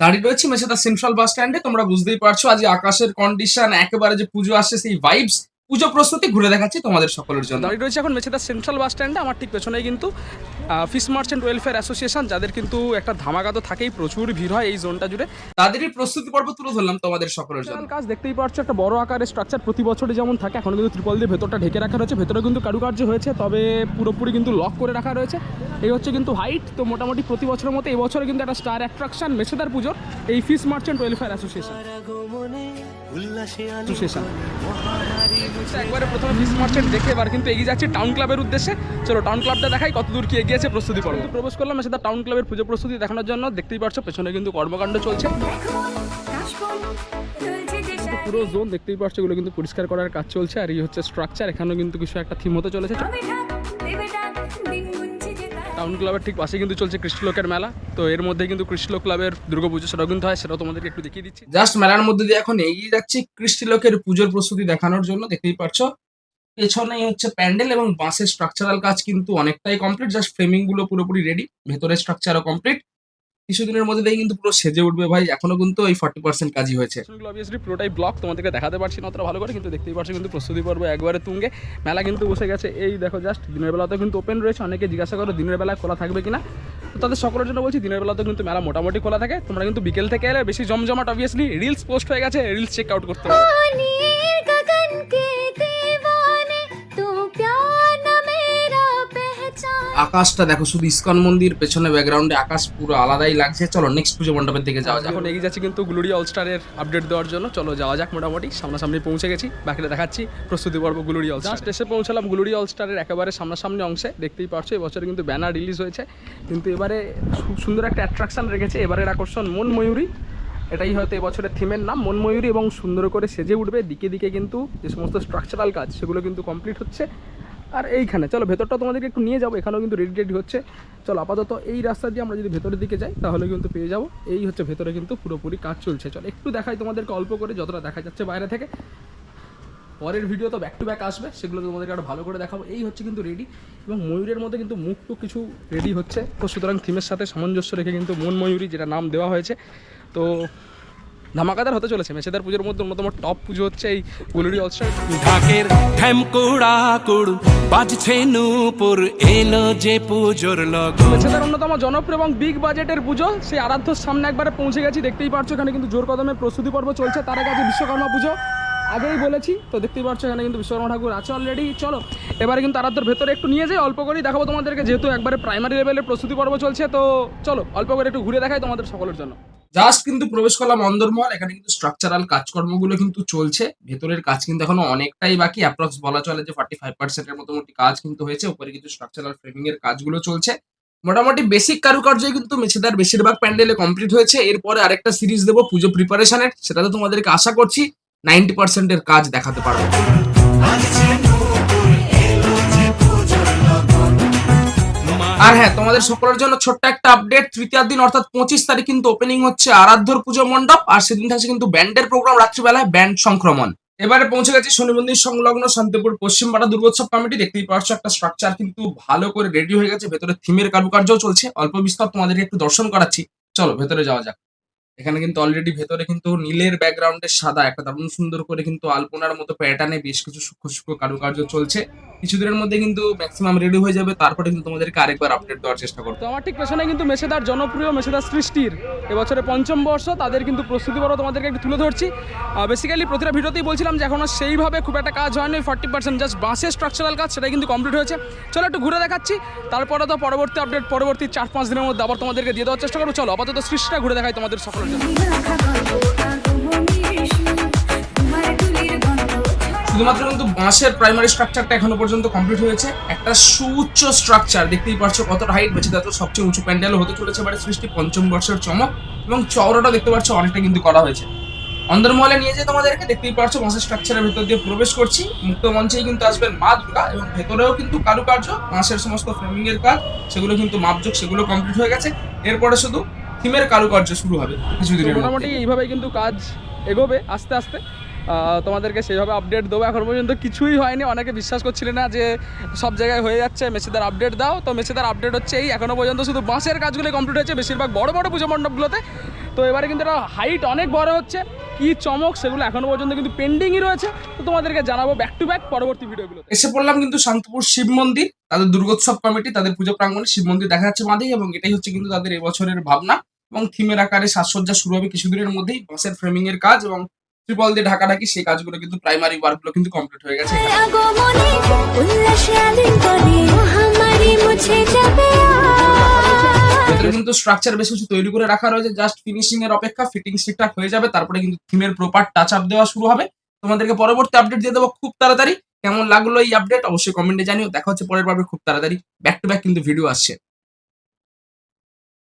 দাঁড়িয়ে রয়েছি Mecheda central bus স্ট্যান্ডে তোমরা বুঝতেই পারছ আজ আকাশের কন্ডিশন একেবারে যে পুজো আসছে, সেই ভাইবস পুজো প্রস্তুতি ঘুরে দেখাচ্ছি তোমাদের সকলের জন্য। দাঁড়িয়ে রয়েছে এখন মেছেদার সেন্ট্রাল বাস স্ট্যান্ডে আমার ঠিক পেছনেই কিন্তু ফিশ মার্চেন্ট ওয়েলফেয়ার অ্যাসোসিয়েশন যাদের কিন্তু একটা ধামাকা তো থাকেই প্রচুর ভিড় হয় এই জোনটা জুড়ে। তাদেরই প্রস্তুতি পর্ব তুলে ধরলাম তোমাদের সকলের জন্য। কাজ দেখতেই পাচ্ছ একটা বড় আকারের স্ট্রাকচার প্রতি বছরে যেমন থাকে এখন কিন্তু ত্রিপল দিয়ে ভেতরটা ঢেকে রাখা রয়েছে ভেতরে কিন্তু কারুকার্য হয়েছে তবে পুরোপুরি কিন্তু লক করে রাখা রয়েছে। এই হচ্ছে কিন্তু হাইট তো মোটামুটি প্রতি বছরের মতো এই বছরে কিন্তু একটা স্টার অ্যাট্রাকশন মেছেদার পুজোর এই fish merchant welfare association association একবারে প্রথমে ফিশ মার্চেন্ট দেখে এবার কিন্তু এগিয়ে যাচ্ছে টাউন ক্লাবের উদ্দেশ্যে। চলো টাউন ক্লাবটা দেখাই কত দূর কি এগিয়েছে প্রস্তুতি পর্ব। প্রবেশ করলাম সেটা টাউন ক্লাবের পুজো প্রস্তুতি দেখানোর জন্য। দেখতেই পারছ পেছনে কিন্তু কর্মকাণ্ড চলছে। পুরো জোন দেখতেই পারছ এগুলো কিন্তু পরিষ্কার করার কাজ চলছে। আর এই হচ্ছে স্ট্রাকচার এখানেও কিন্তু কিছু একটা থিম হতে চলেছে। টাউন ক্লাবের ঠিক পাশে কিন্তু চলছে কৃষ্ণলোকের মেলা। তো এর মধ্যে কিন্তু কৃষ্ণলোক ক্লাবের দুর্গাপুজো সেটাও কিন্তু হয়, সেটাও তোমাদেরকে একটু দেখিয়ে দিচ্ছি। জাস্ট মেলার মধ্যে দিয়ে এখন এগিয়ে যাচ্ছি কৃষ্ণলোকের পুজোর প্রস্তুতি দেখানোর জন্য, দেখতেই পারছ। পেছনেই হচ্ছে প্যান্ডেল এবং বাঁশের স্ট্রাকচারাল কাজ কিন্তু অনেকটাই কমপ্লিট জাস্ট ফ্রেমিংগুলো পুরোপুরি রেডি ভেতরের স্ট্রাকচারও কমপ্লিট কিছুদিনের মধ্যে দিয়ে কিন্তু পুরো সেজে উঠবে ভাই। এখনও কিন্তু ওই ফর্টি পার্সেন্ট কাজই হয়েছে। অবভিয়াসলি পুরোটাই ব্লক তোমাদেরকে দেখাতে পারছি না অতটা ভালো করে, কিন্তু দেখতেই পাচ্ছ কিন্তু প্রস্তুতি পর্ব একবারে তুঙ্গে। মেলা কিন্তু বসে গেছে, এই দেখো জাস্ট দিনের বেলাতেও কিন্তু ওপেন রয়েছে, অনেকে জিজ্ঞাসা করো দিনের বেলা খোলা থাকবে কিনা। তো তাদের সকলের জন্য বলছি, দিনের বেলাতেও কিন্তু মেলা মোটামুটি খোলা থাকে। তোমরা কিন্তু বিকেল থেকে এলে বেশি জমজমাট অবভিয়াসলি রিলস পোস্ট হয়ে গেছে রিলস চেক আউট করতে হবে। আকাশটা দেখো শুধু ইস্কন মন্দির পেছনে ব্যাকগ্রাউন্ডে আকাশ পুরো আলাদাই লাগছে। চলো নেক্সট পুজো মণ্ডপের দিকে যাওয়া যাক। এখন এগিয়ে যাচ্ছি কিন্তু গ্লোরি অলস্টারের আপডেট দেওয়ার জন্য। চলো যাওয়া যাক মোটামুটি সামনাসামনি পৌঁছে গেছি। বাকিটা দেখাচ্ছি প্রস্তুতি পর্ব গ্লোরি অলস্টার জাস্ট এসে পৌঁছালাম গ্লোরি অলস্টারের একেবারে সামনাসামনি অংশে। দেখতেই পারছ এবছরে কিন্তু ব্যানার রিলিজ হয়েছে। কিন্তু এবারে খুব সুন্দর একটা অ্যাট্রাকশন রেখেছে এবারের আকর্ষণ মন ময়ূরী এটাই হয়তো এবছরের থিমের নাম মন ময়ূরী এবং সুন্দর করে সেজে উঠবে। দিকে দিকে কিন্তু যে সমস্ত স্ট্রাকচারাল কাজ সেগুলো কিন্তু কমপ্লিট হচ্ছে। আর এইখানে, চলো ভেতরটা তোমাদেরকে একটু নিয়ে যাব, এখানেও কিন্তু রেডি রেডি হচ্ছে। চলো আপাতত এই রাস্তা দিয়ে আমরা যদি ভেতরের দিকে যাই, তাহলে কিন্তু পেয়ে যাব। এই হচ্ছে ভেতরে কিন্তু পুরোপুরি কাজ চলছে। চলো একটু দেখাই তোমাদেরকে, অল্প করে যতটা দেখা যাচ্ছে বাইরে থেকে। পরের ভিডিও তো ব্যাক টু ব্যাক আসবে, সেগুলো তোমাদেরকে আরও ভালো করে দেখাবো। এই হচ্ছে কিন্তু রেডি এবং ময়ূরের মধ্যে কিন্তু মুখ টুক কিছু রেডি হচ্ছে। তো সুতরাং থিমের সাথে সামঞ্জস্য রেখে কিন্তু মন ময়ূরী যেটা নাম দেওয়া হয়েছে, তো ধামাকাদার হতে চলেছে। মেছেদার পুজোর মধ্যে অন্যতম টপ পুজো হচ্ছে এই গুলুরি অলস্টার ঢাকের ঠ্যামকুড়া কুড় বাজছে নূপুর এলো যে পুজোর লগন মেছেদার অন্যতম জনপ্রিয় এবং বিগ বাজেটের পুজো সেই আরাধ্যর সামনে একবারে পৌঁছে গেছি দেখতেই পাচ্ছ এখানে কিন্তু জোর কদমে প্রস্তুতি পর্ব চলছে তার আগে আছে বিশ্বকর্মা পুজো। আগেই বলেছি তো দেখতেই পাচ্ছ এখানে কিন্তু বিশ্বকর্মা ঠাকুর আছে অলরেডি চলো এবারে কিন্তু আরাধ্যর ভেতরে একটু নিয়ে যাই অল্প করেই দেখাবো তোমাদেরকে যেহেতু একবারে প্রাইমারি লেভেলের প্রস্তুতি পর্ব চলছে তো চলো অল্প করে একটু ঘুরে দেখাই তোমাদের সকলের জন্য। জাস্ট কিন্তু প্রবেশ করলাম অন্দরমহল, এখানে কিন্তু স্ট্রাকচারাল কাজকর্মগুলো কিন্তু চলছে। ভেতরের কাজ কিন্তু এখনও অনেকটাই বাকি। অ্যাপ্রক্স বলা চলে যে ফর্টি ফাইভ পার্সেন্টের মোটামুটি কাজ কিন্তু হয়েছে। উপরে কিন্তু স্ট্রাকচারাল ফ্রেমিং এর কাজগুলো চলছে। মোটামুটি বেসিক কারুকার্যই কিন্তু মেছেদার বেশিরভাগ প্যান্ডেলে কমপ্লিট হয়েছে। এরপরে আরেকটা সিরিজ দেবো, পুজো প্রিপারেশনের সেটাতে তোমাদেরকে আশা করছি নাইনটি পার্সেন্টের কাজ দেখাতে পারব। হ্যাঁ তোমাদের সকলের জন্য ছোট্ট একটা আপডেট তৃতীয় দিন, অর্থাৎ পঁচিশ তারিখ কিন্তু ওপেনিং হচ্ছে আরাধ্যর পুজো মণ্ডপ, আর সেদিন থাকছে কিন্তু ব্যান্ডের প্রোগ্রাম রাত্রিবেলায় ব্যান্ড সংক্রমণ। এবারে পৌঁছে গেছে শনি মন্দির সংলগ্ন শান্তিপুর পশ্চিমপাড়া দুর্গোৎসব কমিটি দেখতেই পাচ্ছ একটা স্ট্রাকচার কিন্তু ভালো করে রেডি হয়ে গেছে, ভেতরে থিমের কারুকার্যও চলছে। অল্প বিস্তর তোমাদেরকে একটু দর্শন করাচ্ছি। চলো, ভেতরে যাওয়া যাক। এখানে কিন্তু অলরেডি ভেতরে কিন্তু নীলের ব্যাকগ্রাউন্ডে সাদা, একটা দারুণ সুন্দর করে কিন্তু আলপনার মতো প্যাটার্নে বেশ কিছু সূক্ষ্ম সূক্ষ্ম কারুকার্য চলছে। কিছুদিনের মধ্যে কিন্তু ম্যাক্সিমাম রেডি হয়ে যাবে, তারপরে কিন্তু তোমাদেরকে আরেকবার আপডেট দেওয়ার চেষ্টা করব। আমার ঠিক পেছনে কিন্তু মেছেদার জনপ্রিয় মেছেদার সৃষ্টির এবছরে পঞ্চম বর্ষ, তাদের কিন্তু প্রস্তুতি বড়, তোমাদেরকে একটু তুলে ধরছি। বেসিক্যালি প্রতিটা ভিডিওতেই বলছিলাম যে এখনও সেইভাবে খুব একটা কাজ হয়নি ফর্টি পার্সেন্ট জাস্ট বাসের স্ট্রাকচারাল কাজ সেটা কিন্তু কমপ্লিট হয়েছে। চলো একটু ঘুরে দেখাচ্ছি, তারপরে তো পরবর্তী আপডেট পরবর্তী চার পাঁচ দিনের মধ্যে আবার তোমাদেরকে দিয়ে দেওয়ার চেষ্টা করব। চলো, আপাতত সৃষ্টিটা ঘুরে দেখাই তোমাদের জন্য শুধুমাত্র কিন্তু বাঁশের প্রাইমারি স্ট্রাকচারটা এখনও পর্যন্ত কমপ্লিট হয়েছে। একটা সুউচ্চ স্ট্রাকচার দেখতেই পাচ্ছ কত হাইট বেঁচে তো সবচেয়ে উঁচু প্যান্ডেল হতে চলেছে এবারে সৃষ্টি পঞ্চম বর্ষের চমক এবং চওড়াটা দেখতে পাচ্ছ অনেকটা কিন্তু করা হয়েছে। অন্দরমহলে নিয়ে যে তোমাদেরকে দেখতেই পাচ্ছ বাঁশের স্ট্রাকচারের ভেতর দিয়ে প্রবেশ করছি। মুক্ত মঞ্চেই কিন্তু আসবেন মা দুর্গা এবং ভেতরেও কিন্তু কারুকার্য, বাঁশের সমস্ত ফ্রেমিং এর কাজ, সেগুলো কিন্তু মাপযোগ সেগুলো কমপ্লিট হয়ে গেছে। এরপরে শুধু থিমের কারুকার্য শুরু হবে কিছুদিনের। মোটামুটি এইভাবেই কিন্তু কাজ এগোবে আস্তে আস্তে। আহ, তোমাদেরকে সেইভাবে আপডেট দেবো। এখন পর্যন্ত কিছুই হয়নি। অনেকে বিশ্বাস করছিলেন না যে সব জায়গায় হয়ে যাচ্ছে। মেসিদার আপডেট দাও। তো মেসিদার আপডেট হচ্ছে এই। এখনও পর্যন্ত শুধু বাঁশের কাজগুলো কমপ্লিট হয়েছে। বেশিরভাগ বড় বড় পুজো মণ্ডপগুলোতে তো এবারে কিন্তু এটা হাইট অনেক বড় হচ্ছে। কি চমক সেগুলো এখনও পর্যন্ত কিন্তু পেন্ডিংই রয়েছে। তো তোমাদেরকে জানাব ব্যাক টু ব্যাক পরবর্তী ভিডিওগুলো এসে পড়লাম কিন্তু শান্তপুর শিব মন্দির তাদের দুর্গোৎসব কমিটি তাদের পুজো প্রাঙ্গণে শিব মন্দির দেখা যাচ্ছে মাঝেই এবং এটাই হচ্ছে কিন্তু তাদের এবছরের ভাবনা এবং থিমের আকারে সাজসজ্জা শুরু হবে কিছুদিনের মধ্যেই বাঁশের ফ্রেমিং এর কাজ এবং ত্রিপল দিয়ে ঢাকাঢাকি সেই কাজগুলো কিন্তু প্রাইমারি ওয়ার্কগুলো কিন্তু কমপ্লিট হয়ে গেছে। কিন্তু স্ট্রাকচার বেশ কিছু তৈরি করে রাখা রয়েছে। জাস্ট ফিনিশিং এর অপেক্ষা ফিটিং ঠিকঠাক হয়ে যাবে, তারপরে কিন্তু থিমের প্রপার টাচ আপ দেওয়া শুরু হবে। তোমাদেরকে পরবর্তী আপডেট দিয়ে দেবো খুব তাড়াতাড়ি। কেমন লাগল এই আপডেট অবশ্যই কমেন্টে জানিও। দেখা হচ্ছে পরের পর্বে খুব তাড়াতাড়ি। ব্যাক টু ব্যাক কিন্তু ভিডিও আসছে।